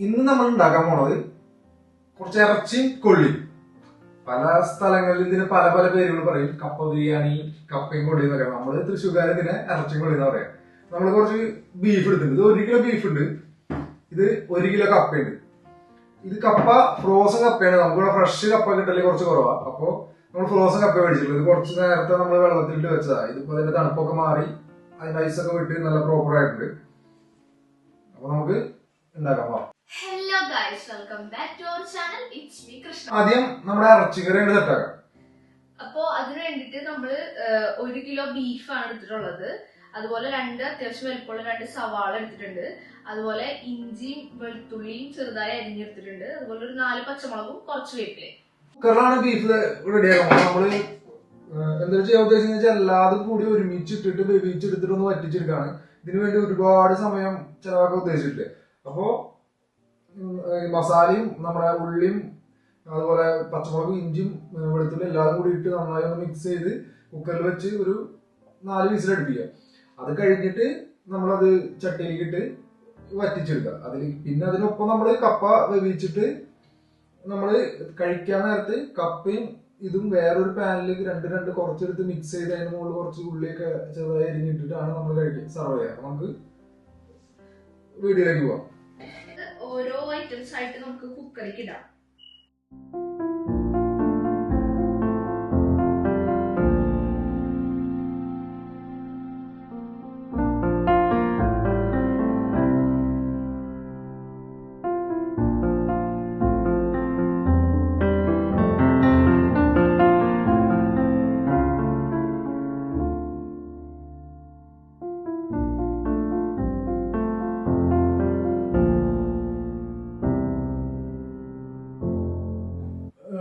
ഇന്ന് നമ്മൾ ഉണ്ടാക്കാൻ പോണത് കുറച്ച് ഇറച്ചി കൊള്ളി. പല സ്ഥലങ്ങളിൽ ഇതിന് പല പല പേരുകൾ പറയും. കപ്പ ബിരിയാണി കപ്പയും കൊള്ളി എന്ന് പറയാം നമ്മൾ തൃശ്ശൂർക്കാർ ഇതിനെ ഇറച്ചി കൊള്ളി എന്ന് പറയാം. നമ്മൾ കുറച്ച് ബീഫ് എടുത്തിട്ടുണ്ട്. ഇത് ഒരു കിലോ ബീഫ് ഉണ്ട്. ഇത് ഒരു കിലോ കപ്പയുണ്ട്. ഇത് കപ്പ ഫ്രോസൺ കപ്പയാണ്. നമുക്കിവിടെ ഫ്രഷ് കപ്പ കിട്ടൽ കുറച്ച് കുറവാ. അപ്പോ നമ്മൾ ഫ്രോസൺ കപ്പ മേടിച്ചിട്ടുള്ളത്. ഇത് കുറച്ച് നേരത്തെ നമ്മൾ വെള്ളത്തിലിട്ട് വെച്ചതാ. ഇതിപ്പോ അതിന്റെ തണുപ്പൊക്കെ മാറി അതിന്റെ ഐസൊക്കെ വിട്ട് നല്ല പ്രോപ്പർ ആയിട്ടുണ്ട്. അപ്പൊ നമുക്ക് ഉണ്ടാക്കാം hello guys welcome back to our channel it's me Krishna ആദ്യം നമ്മുടെ ഇറച്ചിക്കറി സെറ്റാക്കാം. അപ്പോ അതിനു വേണ്ടിട്ട് നമ്മൾ ഒരു കിലോ ബീഫാണ് എടുത്തിട്ടുള്ളത്. അതുപോലെ രണ്ട് അത്യാവശ്യം വലുപ്പമുള്ള രണ്ട് സവാള എടുത്തിട്ടുണ്ട്. അതുപോലെ ഇഞ്ചിയും വെളുത്തുള്ളിയും ചെറുതായി അരിഞ്ഞെടുത്തിട്ടുണ്ട്. അതുപോലെ ഒരു നാല് പച്ചമുളകും കുറച്ച് വേപ്പിലേ കുക്കറിലാണ് ബീഫ് റെഡിയാക്കുന്നത് നമ്മൾ ഏഹ്, എന്താ ചെയ്യാൻ ഉദ്ദേശിക്കുന്നത് വെച്ചാൽ എല്ലാതും കൂടി ഒരുമിച്ചിട്ടിട്ട് വേവിച്ചെടുത്തിട്ടൊന്ന് വറ്റിച്ചെടുക്കാണ്. ഇതിനു വേണ്ടി ഒരുപാട് സമയം ചെലവാക്കാൻ ഉദ്ദേശിച്ചിട്ടില്ലേ. അപ്പോ മസാലയും നമ്മുടെ ഉള്ളിയും അതുപോലെ പച്ചമുളകും ഇഞ്ചിയും വെളുത്തുള്ളി എല്ലാവരും കൂടി ഇട്ട് നന്നായി ഒന്ന് മിക്സ് ചെയ്ത് കുക്കറിൽ വെച്ച് ഒരു നാല് വിസിലടുപ്പിക്കുക അത് കഴിഞ്ഞിട്ട് നമ്മളത് ചട്ടിയിലേക്ക് ഇട്ട് വറ്റിച്ചെടുക്കുക. അതിൽ പിന്നെ അതിനൊപ്പം നമ്മൾ കപ്പ വേവിച്ചിട്ട് നമ്മൾ കഴിക്കാൻ നേരത്ത് കപ്പയും ഇതും വേറൊരു പാനിലേക്ക് രണ്ട് രണ്ട് കുറച്ചെടുത്ത് മിക്സ് ചെയ്ത് അതിന് മുകളിൽ കുറച്ച് ഉള്ളിയൊക്കെ ചെറുതായി അരിഞ്ഞിട്ടിട്ടാണ് നമ്മൾ കഴിക്കുക സർവ് ചെയ്യുക. നമുക്ക് വീഡിയോയിലേക്ക് പോവാം. ഐറ്റംസ് ആയിട്ട് നമുക്ക് കുക്കറിക്ക് ഇടാം.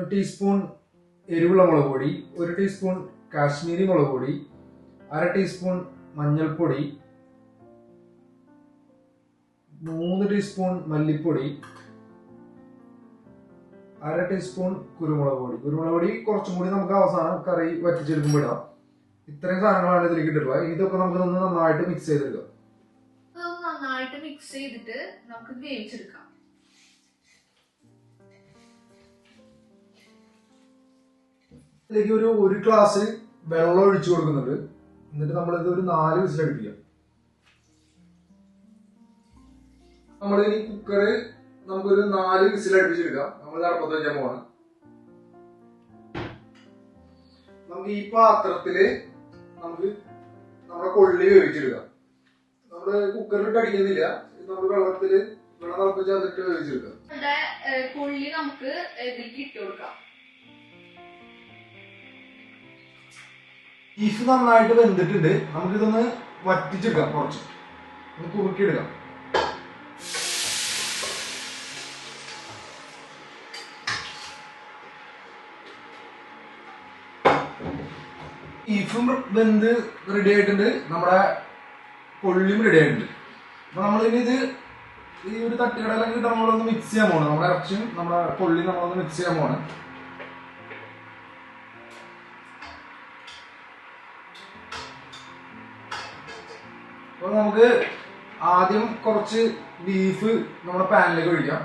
ടീസ്പൂൺ എരിവുള്ള മുളക് പൊടി ഒരു ടീസ്പൂൺ കാശ്മീരി മുളക് പൊടി അര ടീസ്പൂൺ മഞ്ഞൾപ്പൊടി മൂന്ന് ടീസ്പൂൺ മല്ലിപ്പൊടി അര ടീസ്പൂൺ കുരുമുളക് പൊടി. കുരുമുളക് പൊടി കുറച്ചും കൂടി നമുക്ക് അവസാനം കറി വറ്റിച്ചെടുക്കുമ്പോൾ ഇടാം. ഇത്രയും സാധനങ്ങളാണ് ഇതിലേക്ക് ഇട്ടിട്ടുള്ളത്. ഇതൊക്കെ നമുക്ക് നന്നായിട്ട് മിക്സ് ചെയ്തെടുക്കാം. നന്നായിട്ട് മിക്സ് ചെയ്തിട്ട് നമുക്ക് വേവിച്ചെടുക്കാം. ഇതിലേക്ക് ഒരു ഒരു ഗ്ലാസ് വെള്ളം ഒഴിച്ചു കൊടുക്കുന്നുണ്ട്. എന്നിട്ട് നമ്മളിത് ഒരു നാല് വിസിൽ വിസിലടിപ്പിക്കാം നമ്മൾ ഇനി കുക്കറ് നമുക്കൊരു നാല് വിസിൽ വിസിലടിപ്പിച്ചെടുക്കാം നമ്മൾ അറുപത്തഞ്ചാം പോകണം നമുക്ക് ഈ പാത്രത്തിൽ നമുക്ക് നമ്മുടെ കൊള്ളി വേവിച്ചെടുക്കാം നമ്മൾ കുക്കറിലിട്ട് അടിക്കുന്നില്ല. നമ്മൾ വെള്ളത്തിൽ വെള്ളം തിളപ്പിച്ച് വേവിച്ചെടുക്കാം കൊള്ളി നമുക്ക് ഇതിലേക്ക് ഇട്ട് കൊടുക്കാം. ബീഫ് നന്നായിട്ട് വെന്തിട്ടുണ്ട്. നമുക്കിതൊന്ന് വറ്റിച്ചെടുക്കാം കുറച്ച്. ഒന്ന് കുറുക്കിയെടുക്കാം. ഇഫും വെന്ത് റെഡി ആയിട്ടുണ്ട്. നമ്മുടെ കൊള്ളിയും റെഡി ആയിട്ടുണ്ട്. അപ്പൊ നമ്മളിനി ഇത് ഈ ഒരു തട്ടുകടയിലൊക്കെ നമ്മളൊന്ന് മിക്സ് ചെയ്യാൻ പോകണം നമ്മുടെ ഇറച്ചിയും നമ്മുടെ കൊള്ളി നമ്മളൊന്ന് മിക്സ് ചെയ്യാൻ പോകണം അപ്പൊ നമുക്ക് ആദ്യം കുറച്ച് ബീഫ് നമ്മുടെ പാനിലേക്ക് ഒഴിക്കാം.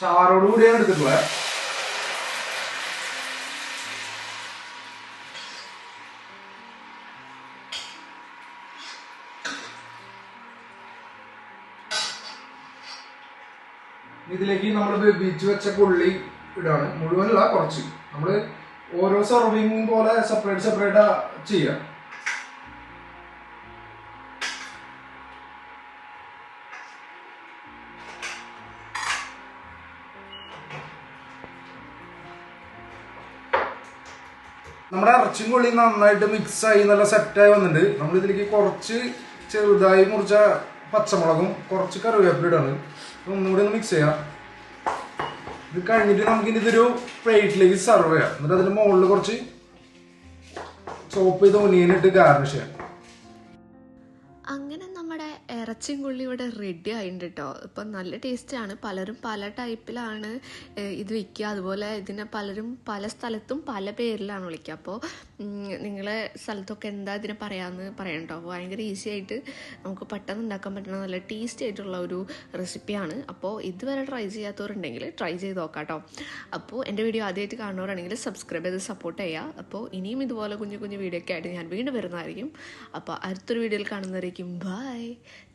ചാറോട് കൂടിയാണ് എടുത്തിട്ടുള്ളത്. ഇതിലേക്ക് നമ്മൾ ബീച്ച് വെച്ച പുള്ളി ഇടാണ്. മുഴുവനല്ല കുറച്ച്. നമ്മൾ ഓരോ സർവിങ് പോലെ സെപ്പറേറ്റ് സെപ്പറേറ്റ് ചെയ്യാം. നമ്മുടെ ഇറച്ചിയും കൊള്ളി നന്നായിട്ട് മിക്സ് ആയി നല്ല സെറ്റായി വന്നിട്ടുണ്ട്. നമ്മൾ ഇതിലേക്ക് കുറച്ച് ചെറുതായി മുറിച്ച പച്ചമുളകും കുറച്ച് കറിവേപ്പില ഇടാണ് ഒന്നുകൂടി ഒന്ന് മിക്സ് ചെയ്യാം. ഇത് കഴിഞ്ഞിട്ട് നമുക്ക് ഇതൊരു പ്ലേറ്റിലേക്ക് സെർവ് ചെയ്യാം. എന്നിട്ട് അതിന് മുകളിൽ കുറച്ച് ചോപ്പ് ചെയ്ത് ഒനിയനിട്ട് ഗാർണിഷ് ചെയ്യാം. ഇറച്ചിയും കൊള്ളി ഇവിടെ റെഡി ആയിട്ടുണ്ട് കേട്ടോ ഇപ്പം നല്ല ടേസ്റ്റാണ് പലരും പല ടൈപ്പിലാണ് ഇത് വിൽക്കുക അതുപോലെ ഇതിനെ പലരും പല സ്ഥലത്തും പല പേരിലാണ് വിളിക്കുക അപ്പോൾ നിങ്ങളെ സ്ഥലത്തൊക്കെ എന്താ ഇതിനെ പറയാമെന്ന് പറയണ്ടോ? ഭയങ്കര ഈസി ആയിട്ട് നമുക്ക് പെട്ടെന്ന് ഉണ്ടാക്കാൻ പറ്റുന്ന നല്ല ടേസ്റ്റി ആയിട്ടുള്ള ഒരു റെസിപ്പിയാണ് അപ്പോൾ ഇതുവരെ ട്രൈ ചെയ്യാത്തവരുണ്ടെങ്കിൽ ട്രൈ ചെയ്ത് നോക്കാം കേട്ടോ അപ്പോൾ എന്റെ വീഡിയോ ആദ്യമായിട്ട് കാണുന്നവരാണെങ്കിൽ സബ്സ്ക്രൈബ് ചെയ്ത് സപ്പോർട്ട് ചെയ്യുക അപ്പോൾ ഇനിയും ഇതുപോലെ കുഞ്ഞു കുഞ്ഞു വീഡിയോ ഒക്കെ ആയിട്ട് ഞാൻ വീണ്ടും വരുന്നതായിരിക്കും. അപ്പോൾ അടുത്തൊരു വീഡിയോയിൽ കാണുന്നവരേക്കും bye